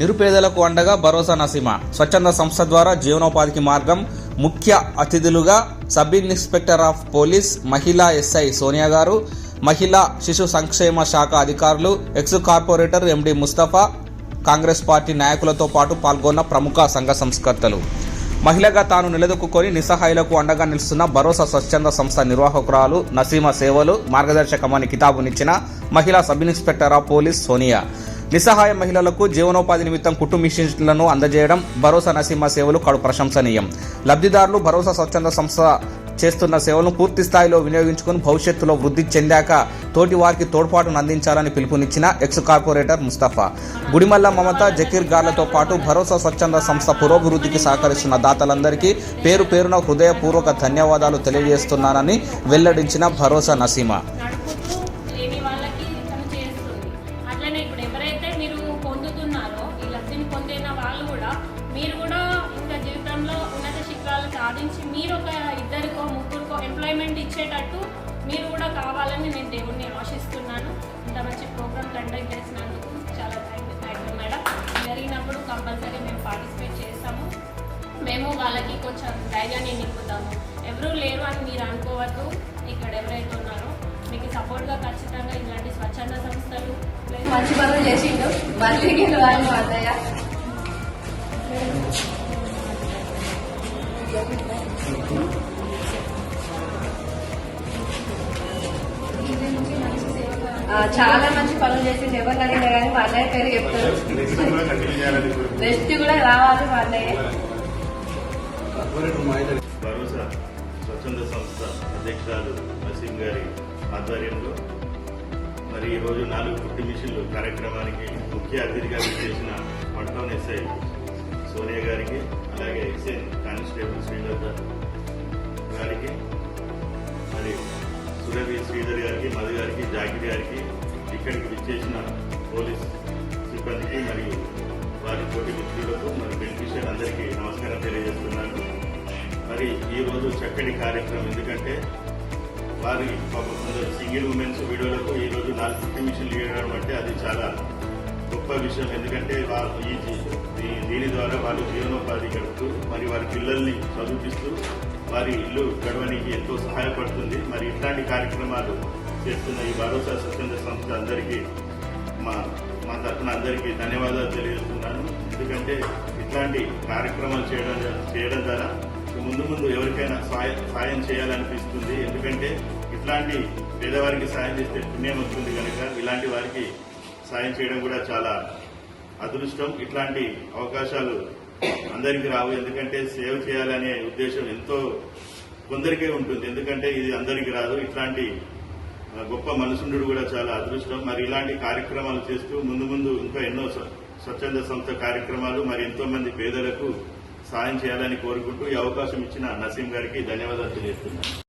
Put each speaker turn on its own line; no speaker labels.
నిరుపేదలకు అండగా భరోసా నసీమ. స్వచ్ఛంద సంస్థ ద్వారా జీవనోపాధికి మార్గం ముఖ్య అతిథులుగా సబ్ ఇన్స్పెక్టర్ ఆఫ్ పోలీస్ మహిళా ఎస్ఐ సోనియా గారు మహిళా శిశు సంక్షేమ శాఖ అధికారులు ex corporator MD Mustafa Congress party నాయకులతో పాటు పాల్గొన్న ప్రముఖ సంఘ సంస్కర్తలు. మహిళగా తాను నిలదొక్కుని నిస్సహాయులకు అండగా నిలుస్తున్న భరోసా స్వచ్ఛంద సంస్థ నిర్వాహకురాలు నసీమ సేవలు మార్గదర్శకమని కితాబునిచ్చిన మహిళా sub inspector of police Sonia. నిస్సహాయ మహిళలకు జీవనోపాధి నిమిత్తం కుటుంబ మిషన్లను అందజేయడం భరోసా నసీమా సేవలు కడు ప్రశంసనీయం. లబ్ధిదారులు భరోసా స్వచ్ఛంద సంస్థ చేస్తున్న సేవలను పూర్తి స్థాయిలో వినియోగించుకుని భవిష్యత్తులో వృద్ధి చెందాక తోటి వారికి తోడ్పాటును అందించాలని పిలుపునిచ్చిన ఎక్స్ కార్పొరేటర్ ముస్తఫా. గుడిమల్ల మమత జకీర్ గార్లతో పాటు భరోసా స్వచ్ఛంద సంస్థ పురోభివృద్ధికి సహకరిస్తున్న దాతలందరికీ పేరు పేరున హృదయపూర్వక ధన్యవాదాలు తెలియజేస్తున్నానని వెల్లడించిన భరోసా నసీమా
సాధించి మీరు ఒక ఇద్దరికో ముగ్గురికో ఎంప్లాయ్మెంట్ ఇచ్చేటట్టు మీరు కూడా కావాలని నేను దేవుడిని ఆశిస్తున్నాను. ఇంత మంచి ప్రోగ్రామ్ కండక్ట్ చేసినందుకు చాలా thank you thank you madam జరిగినప్పుడు కంపల్సరీ మేము పార్టిసిపేట్ చేస్తాము. మేము వాళ్ళకి కొంచెం ధైర్యాన్ని నింపుతాము. ఎవరూ లేరు అని మీరు అనుకోవద్దు. ఇక్కడ ఎవరైతే ఉన్నారో మీకు సపోర్ట్గా ఖచ్చితంగా ఇలాంటి స్వచ్ఛంద సంస్థలు
మంచి పనులు చేసిండు. మళ్ళీ గెలవాలి మా అన్నయ్య చాలా మంచి పనులు చేసింది ఎవరు అడిగినా కానీ మా అన్నయ్య పేరు చెప్తారు. నెక్స్ట్ కూడా రావాలి మా అన్నయ్య.
భరోసా స్వచ్ఛంద సంస్థ అధ్యక్షురాలు నసీం గారి ఆధ్వర్యంలో మరి ఈరోజు నాలుగు పుట్టి మిషన్లు కార్యక్రమానికి ముఖ్య అతిథిగా చేసిన పట్టణం ఎస్ఐ సోనియా గారికి అలాగే ఎస్ఐ కానిస్టేబుల్ శ్రీలత గారికి మరి సురభి శ్రీధర్ గారికి మధు గారికి జాకిర్ గారికి ఇక్కడికి విచ్చేసిన పోలీస్ సిబ్బందికి మరియు వారి తోటి మిత్రులకు మరి బెనిఫిషియర్ అందరికీ నమస్కారం తెలియజేస్తున్నాను. మరి ఈ రోజు చక్కటి కార్యక్రమం. ఎందుకంటే వారి కొందరు సింగిల్ ఉమెన్స్ వీడియోలకు ఈ రోజు నాలుగు ఫిఫ్టీ మిషన్లు ఇవ్వడం అంటే అది చాలా గొప్ప విషయం. ఎందుకంటే వారు ఈ దీని ద్వారా వాళ్ళు జీవనోపాధి గడుపుతూ మరి వారి పిల్లల్ని చదివిస్తూ వారి ఇల్లు గడవడానికి ఎంతో సహాయపడుతుంది. మరి ఇట్లాంటి కార్యక్రమాలు చేస్తున్న ఈ భరోసా స్వచ్ఛంద సంస్థ అందరికీ మా మా తరఫున అందరికీ ధన్యవాదాలు తెలియజేస్తున్నాను. ఎందుకంటే ఇట్లాంటి కార్యక్రమాలు చేయడం చేయడం ద్వారా ముందు ముందు ఎవరికైనా సాయం సాయం చేయాలనిపిస్తుంది. ఎందుకంటే ఇట్లాంటి పేదవారికి సాయం చేస్తే పుణ్యం వస్తుంది కనుక ఇలాంటి వారికి సాయం చేయడం కూడా చాలా అదృష్టం. ఇట్లాంటి అవకాశాలు అందరికీ రావు. ఎందుకంటే సేవ చేయాలనే ఉద్దేశం ఎంతో కొందరికే ఉంటుంది. ఎందుకంటే ఇది అందరికీ రాదు. ఇట్లాంటి గొప్ప మనసుండు కూడా చాలా అదృష్టం. మరి ఇలాంటి కార్యక్రమాలు చేస్తూ ముందు ముందు ఇంకా ఎన్నో స్వ- స్వచ్ఛంద సంస్థ కార్యక్రమాలు మరి ఎంతో మంది పేదలకు సాయం చేయాలని కోరుకుంటూ ఈ అవకాశం ఇచ్చిన నసీం గారికి ధన్యవాదాలు తెలియజేస్తున్నాను.